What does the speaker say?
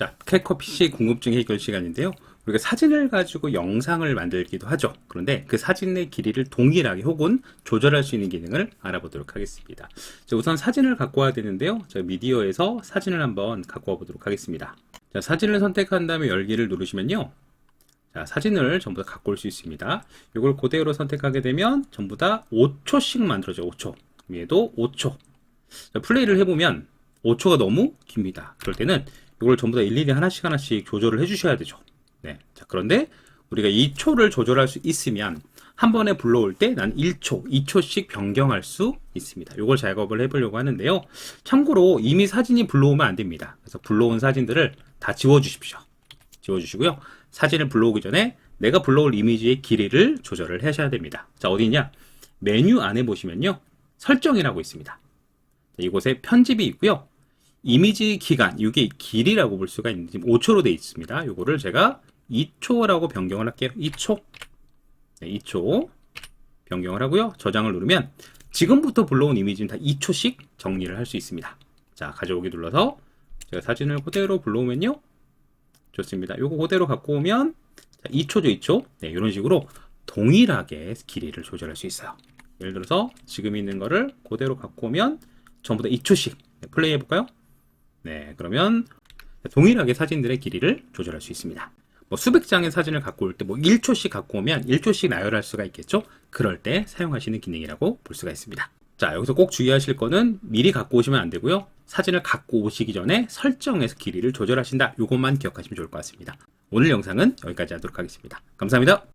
자, 캐커 PC 궁금증 해결 시간인데요. 우리가 사진을 가지고 영상을 만들기도 하죠. 그런데 그 사진의 길이를 동일하게 혹은 조절할 수 있는 기능을 알아보도록 하겠습니다. 자, 우선 사진을 갖고 와야 되는데요. 자, 미디어에서 사진을 한번 갖고 와 보도록 하겠습니다. 자, 사진을 선택한 다음에 열기를 누르시면요. 자, 사진을 전부 다 갖고 올 수 있습니다. 이걸 그대로 선택하게 되면 전부 다 5초씩 만들어져 5초. 위에도 5초. 자, 플레이를 해보면 5초가 너무 깁니다. 그럴 때는 이걸 전부 다 일일이 하나씩 하나씩 조절을 해주셔야 되죠. 네. 자, 그런데 우리가 2초를 조절할 수 있으면 한 번에 불러올 때 난 1초, 2초씩 변경할 수 있습니다. 이걸 작업을 해보려고 하는데요. 참고로 이미 사진이 불러오면 안 됩니다. 그래서 불러온 사진들을 다 지워주십시오. 지워주시고요. 사진을 불러오기 전에 내가 불러올 이미지의 길이를 조절을 하셔야 됩니다. 자, 어디냐? 메뉴 안에 보시면요. 설정이라고 있습니다. 자, 이곳에 편집이 있고요. 이미지 기간, 이게 길이라고 볼 수가 있는데 지금 5초로 되어 있습니다. 이거를 제가 2초라고 변경을 할게요. 2초. 네, 2초 변경을 하고요. 저장을 누르면 지금부터 불러온 이미지는 다 2초씩 정리를 할 수 있습니다. 자, 가져오기 눌러서 제가 사진을 그대로 불러오면요. 좋습니다. 요거 그대로 갖고 오면 자, 2초죠, 2초. 네, 이런 식으로 동일하게 길이를 조절할 수 있어요. 예를 들어서 지금 있는 거를 그대로 갖고 오면 전부 다 2초씩 네, 플레이 해볼까요? 네, 그러면 동일하게 사진들의 길이를 조절할 수 있습니다. 뭐 수백 장의 사진을 갖고 올 때 뭐 1초씩 갖고 오면 1초씩 나열할 수가 있겠죠? 그럴 때 사용하시는 기능이라고 볼 수가 있습니다. 자, 여기서 꼭 주의하실 거는 미리 갖고 오시면 안 되고요. 사진을 갖고 오시기 전에 설정에서 길이를 조절하신다. 이것만 기억하시면 좋을 것 같습니다. 오늘 영상은 여기까지 하도록 하겠습니다. 감사합니다.